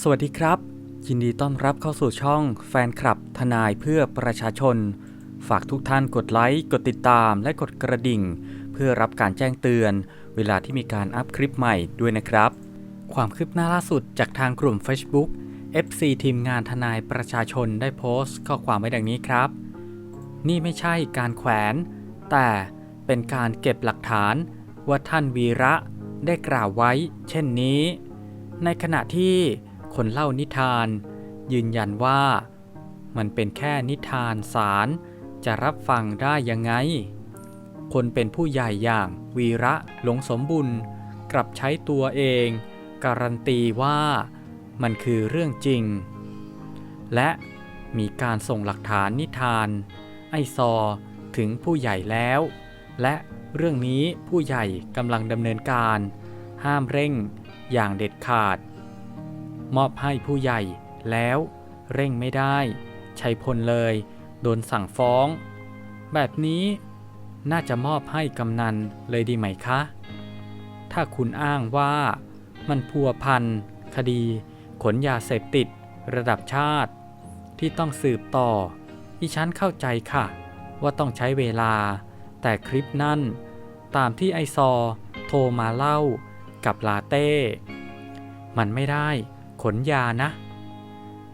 สวัสดีครับ ยินดีต้อนรับเข้าสู่ช่องแฟนคลับทนายเพื่อประชาชน ฝากทุกท่านกดไลค์ กดติดตามและกดกระดิ่ง เพื่อรับการแจ้งเตือน เวลาที่มีการอัพคลิปใหม่ด้วยนะครับ ความคืบหน้าล่าสุดจากทางกลุ่ม Facebook FC ทีมงานทนายประชาชนได้โพสต์ ข้อความไว้ดังนี้ครับ นี่ไม่ใช่การแขวน แต่เป็นการเก็บหลักฐานว่าท่านวีระได้กล่าวไว้ เช่นนี้ ในขณะที่ คนเล่านิทาน ยืนยันว่า มันเป็นแค่นิทานสารจะรับฟังได้ยังไง คนเป็นผู้ใหญ่อย่างวีระหลงสมบุญกลับใช้ตัวเอง การันตีว่ามันคือเรื่องจริง และมีการส่งหลักฐานนิทาน ไอซอถึงผู้ใหญ่แล้ว และเรื่องนี้ผู้ใหญ่กำลังดำเนินการ ห้ามเร่งอย่างเด็ดขาด มอบให้ผู้ใหญ่แล้วเร่งไม่ได้ ชัยพลเลย โดนสั่งฟ้อง แบบนี้น่าจะมอบให้กำนันเลยดีไหมคะ ถ้าคุณอ้างว่ามันพัวพันคดี ขนยาเสพติด ระดับชาติ ที่ต้องสืบต่ออีฉันเข้าใจค่ะ ว่าต้องใช้เวลา แต่คลิปนั่น ตามที่ไอซอ โทรมาเล่ากับลาเต้ มันไม่ได้ ขนยานะ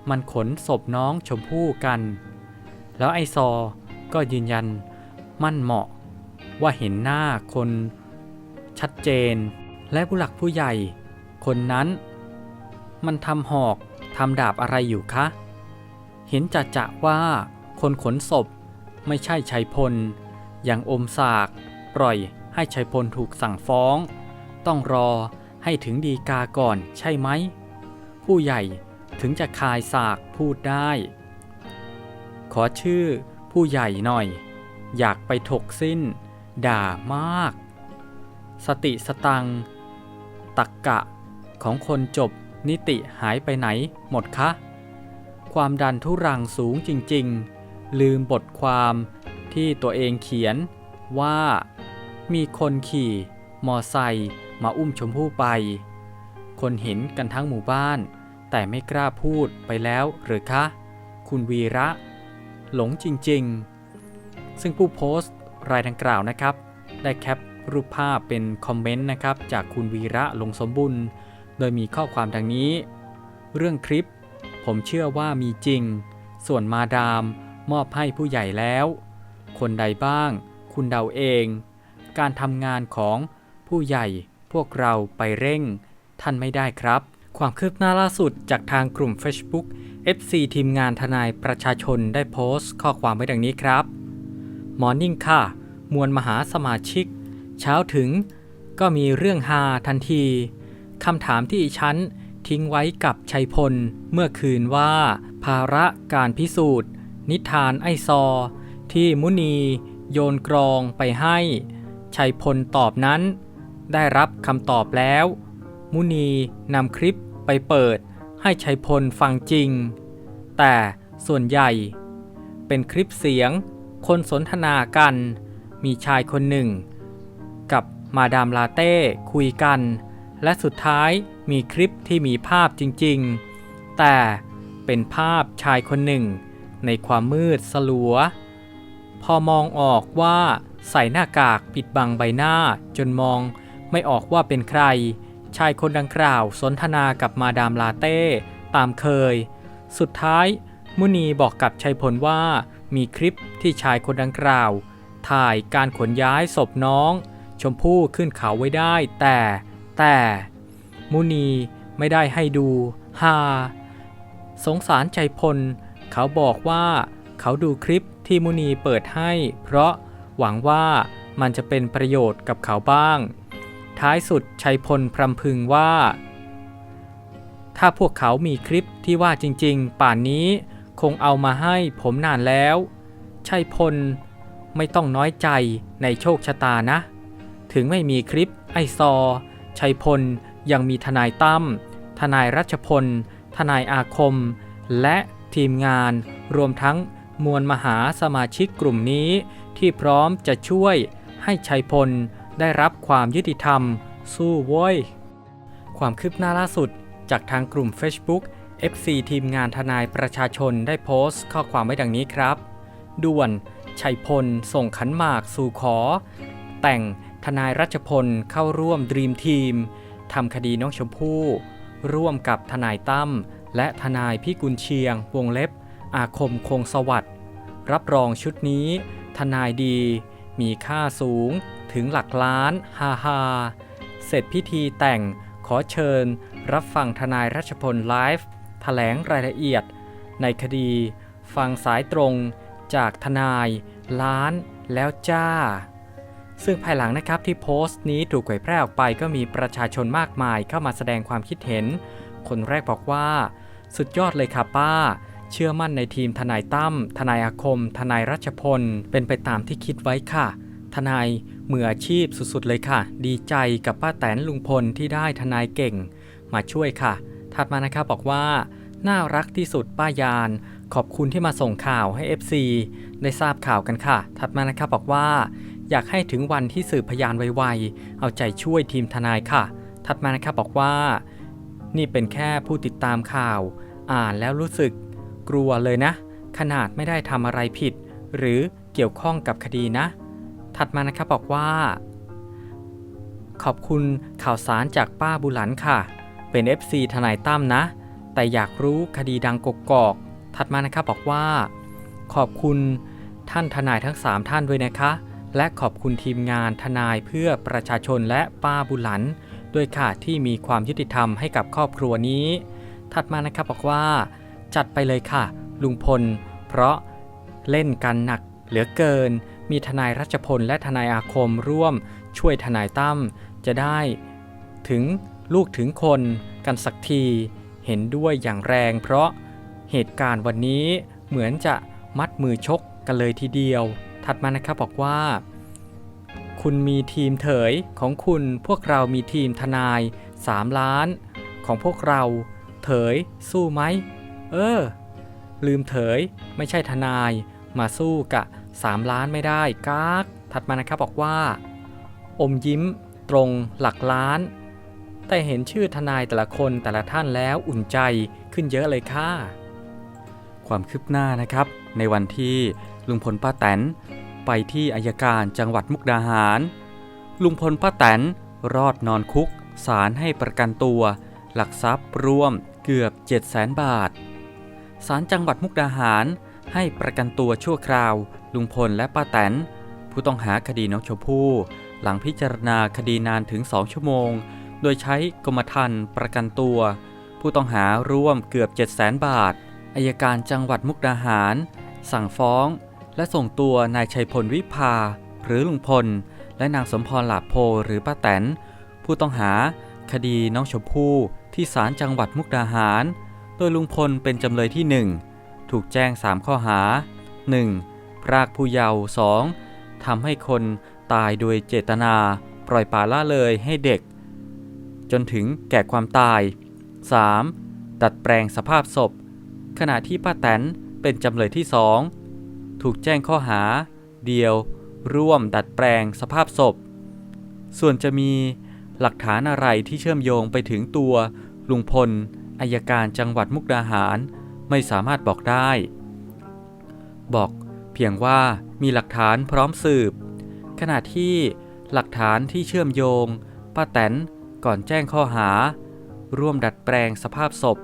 มันขนศพน้องชมพู่กัน แล้วไอซอก็ยืนยันมั่นเหมาะ ว่าเห็นหน้าคนชัดเจน และผู้หลักผู้ใหญ่ คนนั้น มันทำหอกทำดาบอะไรอยู่คะ เห็นจะจะว่าคนขนศพไม่ใช่ชัยพล อย่างอมสาก ปล่อยให้ชัยพลถูกสั่งฟ้อง ต้องรอให้ถึงดีกาก่อนใช่ไหม ผู้ใหญ่ถึงจะคายสากพูดได้ ขอชื่อผู้ใหญ่หน่อย อยากไปถกสิ้น ด่ามาก สติสตัง ตักกะของคนจบนิติหายไปไหนหมดคะ ความดันทุรังสูงจริงๆ ลืมบทความที่ตัวเองเขียนว่ามีคนขี่มอไซค์มาอุ้มชมพู่ไป คนเห็นกันทั้งหมู่บ้าน แต่ไม่กล้าพูดไปแล้วหรือคะ คุณวีระ หลงจริงๆ ซึ่งผู้โพสต์รายดังกล่าวนะครับ ได้แคปรูปภาพเป็นคอมเมนต์นะครับ จากคุณวีระหลงสมบุญโดยมีข้อความดังนี้ เรื่องคลิป ผมเชื่อว่ามีจริง ส่วนมาดามมอบให้ผู้ใหญ่แล้ว คนใดบ้าง คุณเดาเอง การทำงานของผู้ใหญ่พวกเราไปเร่ง ท่านไม่ได้ครับ ความคืบหน้าล่าสุดจากทางกลุ่ม Facebook FC ทีมงานทนายประชาชนได้โพสต์ข้อความไว้ดังนี้ครับมอร์นิ่งค่ะ มวลมหาสมาชิก เช้าถึง ก็มีเรื่องฮาทันทีคำถามที่ฉันทิ้งไว้กับชัยพล เมื่อคืนว่า ภาระการพิสูจน์ นิทานไอซอ ที่มุนี โยนกรองไปให้ ชัยพลตอบนั้น ได้รับคำตอบแล้ว มุนีนำคลิป ไปเปิดให้ชัยพลฟังจริง แต่ส่วนใหญ่ เป็นคลิปเสียงคนสนทนากัน มีชายคนหนึ่ง กับมาดามลาเต้คุยกัน และสุดท้ายมีคลิปที่มีภาพจริงๆ แต่เป็นภาพชายคนหนึ่ง ในความมืดสลัว พอมองออกว่าใส่หน้ากากปิดบังใบหน้าจนมองไม่ออกว่าเป็นใคร ชายคนดังกล่าวสนทนากับมาดามลาเต้ตามเคย สุดท้าย มุนีบอกกับชัยพลว่ามีคลิปที่ชายคนดังกล่าว ถ่ายการขนย้ายศพน้อง ชมพู่ขึ้นเขาไว้ได้ แต่แต่มุนีไม่ได้ให้ดูฮาสงสารใจพล เขาบอกว่าเขาดูคลิปที่มุนีเปิดให้ เพราะหวังว่ามันจะเป็นประโยชน์กับเขาบ้าง ท้ายสุดชัยพลพรำพึงว่า ถ้าพวกเขามีคลิปที่ว่าจริงๆ ป่านนี้คงเอามาให้ผมนานแล้ว ชัยพลไม่ต้องน้อยใจในโชคชะตานะ ถึงไม่มีคลิปไอซอ ชัยพลยังมีทนายตั้ม ทนายรัชพล ทนายอาคม และทีมงานรวมทั้งมวลมหาสมาชิกกลุ่มนี้ที่พร้อมจะช่วยให้ชัยพล ได้รับความยุติธรรม สู้โว้ย ความคืบหน้าล่าสุด จากทางกลุ่ม Facebook FC ทีมงานทนายประชาชนได้โพสต์ข้อความไว้ดังนี้ครับ ด่วน ชัยพล ส่งขันหมากสู่ขอ แต่งทนายรัชพลเข้าร่วมดรีมทีมทำคดีน้องชมพู่ร่วมกับทนายตั้มและทนายพิกุลเชียง วงเล็บ อาคมคงสวัสดิ์รับรองชุดนี้ ทนายดี มีค่าสูง ถึงหลักล้านฮาฮาเสร็จพิธีแต่งขอเชิญ รับฟังทนายรัชพลไลฟ์แถลงรายละเอียด ในคดี ฟังสายตรงจากทนาย ล้านแล้วจ้า ซึ่งภายหลังนะครับที่โพสต์นี้ถูกเผยแพร่ออกไปก็มีประชาชนมากมายเข้ามาแสดงความคิดเห็น คนแรกบอกว่า สุดยอดเลยค่ะป้า เชื่อมั่นในทีมทนายตั้มทนายอาคม ทนายรัชพล เป็นไปตามที่คิดไว้ค่ะ ทนายมืออาชีพสุดๆเลยค่ะ ดีใจกับป้าแตนลุงพลที่ได้ทนายเก่ง มาช่วยค่ะ ถัดมานะครับอกว่า น่ารักที่สุดป้ายาน ขอบคุณที่มาส่งข่าวให้ FC ได้ทราบข่าวกันค่ะ ถัดมานะครับอกว่า อยากให้ถึงวันที่สืบพยานไวๆ เอาใจช่วยทีมทนายค่ะ ถัดมานะครับบอกว่า นี่เป็นแค่ผู้ติดตามข่าว อ่านแล้วรู้สึก กลัวเลยนะ ขนาดไม่ได้ทำอะไรผิด หรือเกี่ยวข้องกับคดีนะ ถัดมานะครับบอกว่า ขอบคุณข่าวสารจากป้าบุหลันค่ะ เป็น FC ทนายตั้มนะ แต่อยากรู้คดีดังกกอก ถัดมานะครับบอกว่า ขอบคุณท่านทนายทั้ง 3 ท่านด้วยนะคะ และขอบคุณทีมงานทนายเพื่อประชาชนและป้าบุหลัน ด้วยค่ะที่มีความยุติธรรมให้กับครอบครัวนี้ ถัดมานะครับบอกว่า จัดไปเลยค่ะ ลุงพล เพราะเล่นกันหนักเหลือเกิน มีทนายรัชพลและทนายอาคมร่วมช่วยทนายตั้มจะได้ถึงลูกถึงคนกันสักทีเห็นด้วยอย่างแรง เพราะเหตุการณ์วันนี้เหมือนจะมัดมือชกกันเลยทีเดียว ถัดมานะครับบอกว่า คุณมีทีมเถยของคุณพวกเรามีทีมทนาย 3 ล้าน ของพวกเราเถยสู้ไหม เออ ลืมเถยไม่ใช่ทนาย มาสู้กะ3ล้านไม่ได้กากถัดมานะครับบอกว่า อมยิ้มตรงหลักล้าน แต่เห็นชื่อทนายแต่ละคนแต่ละท่านแล้วอุ่นใจขึ้นเยอะเลยค่ะ ความคืบหน้านะครับ ในวันที่ลุงพลป้าแตนไปที่อายการจังหวัดมุกดาหาร ลุงพลป้าแตนรอดนอนคุกศาลให้ประกันตัว หลักทรัพย์รวมเกือบ 7 0 0 0 0 0 บาทศาลจังหวัดมุกดาหาร ให้ประกันตัวชั่วคราว ลุงพลและป้าแตน ผู้ต้องหาคดีน้องชมพู่หลังพิจารณาคดีนานถึง2ชั่วโมง โดยใช้กรมธรรม์ประกันตัว ผู้ต้องหาร่วมเกือบ7 0 0 0 0 0 บาทอายการจังหวัดมุกดาหาร สั่งฟ้อง และส่งตัวนายชัยพลวิภา หรือลุงพล และนางสมพรหลาโพหรือป้าแตน ผู้ต้องหาคดีน้องชมพู่ที่ศาลจังหวัดมุกดาหาร โดยลุงพลเป็นจำเลยที่1 ถูกแจ้ง 3 ข้อหา 1. พรากผู้เยาว์ 2. ทำให้คนตายโดยเจตนา ปล่อยปละละเลยให้เด็ก จนถึงแก่ความตาย 3. ดัดแปลงสภาพศพ ขณะที่ป้าแตนเป็นจำเลยที่ 2 ถูกแจ้งข้อหา เดียว ร่วมดัดแปลงสภาพศพ ส่วนจะมีหลักฐานอะไรที่เชื่อมโยงไปถึงตัวลุงพลอายการจังหวัดมุกดาหาร ไม่สามารถบอกได้ บอกเพียงว่ามีหลักฐานพร้อมสืบ ขณะที่หลักฐานที่เชื่อมโยงป้าแตนก่อนแจ้งข้อหา ร่วมดัดแปลงสภาพศพ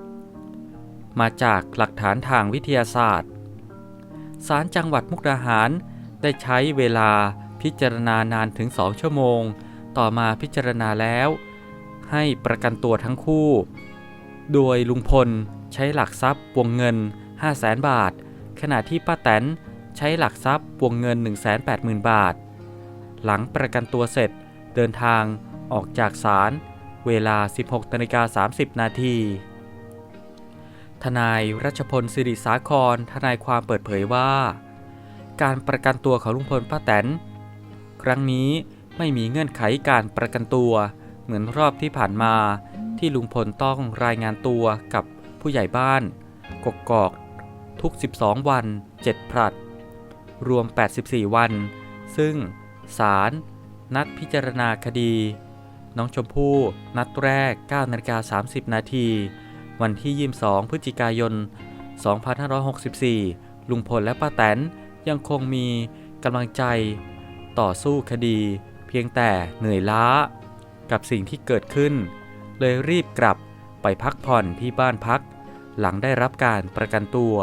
มาจากหลักฐานทางวิทยาศาสตร์ศาลจังหวัดมุกดาหารได้ใช้เวลาพิจารณานานถึง2ชั่วโมง ต่อมาพิจารณาแล้ว ให้ประกันตัวทั้งคู่ โดยลุงพล ใช้หลักทรัพย์วงเงิน 5 0 0แสนบาท ขณะที่ป้าแตนใช้หลักทรัพย์วงเงิน 180,000 บาท หลังประกันตัวเสร็จเดินทางออกจากศาลเวลา 16นาฬิกา30 นาทีทนายรัชพลสิริสาคร ทนายความเปิดเผยว่า การประกันตัวของลุงพลป้าแตน ครั้งนี้ไม่มีเงื่อนไขการประกันตัว เหมือนรอบที่ผ่านมาที่ลุงพลต้องรายงานตัวกับ ผู้ใหญ่บ้าน กกอก ทุก 12 วัน 7 ผลัด รวม 84 วัน ซึ่งศาลนัดพิจารณาคดี น้องชมพู่นัดแรก9นาฬิกา30 นาที วันที่ 22 พฤศจิกายน 2564 ลุงพลและป้าแตนยังคงมีกำลังใจต่อสู้คดี เพียงแต่เหนื่อยล้า กับสิ่งที่เกิดขึ้น เลยรีบกลับไปพักผ่อนที่บ้านพัก หลังได้รับการประกันตัว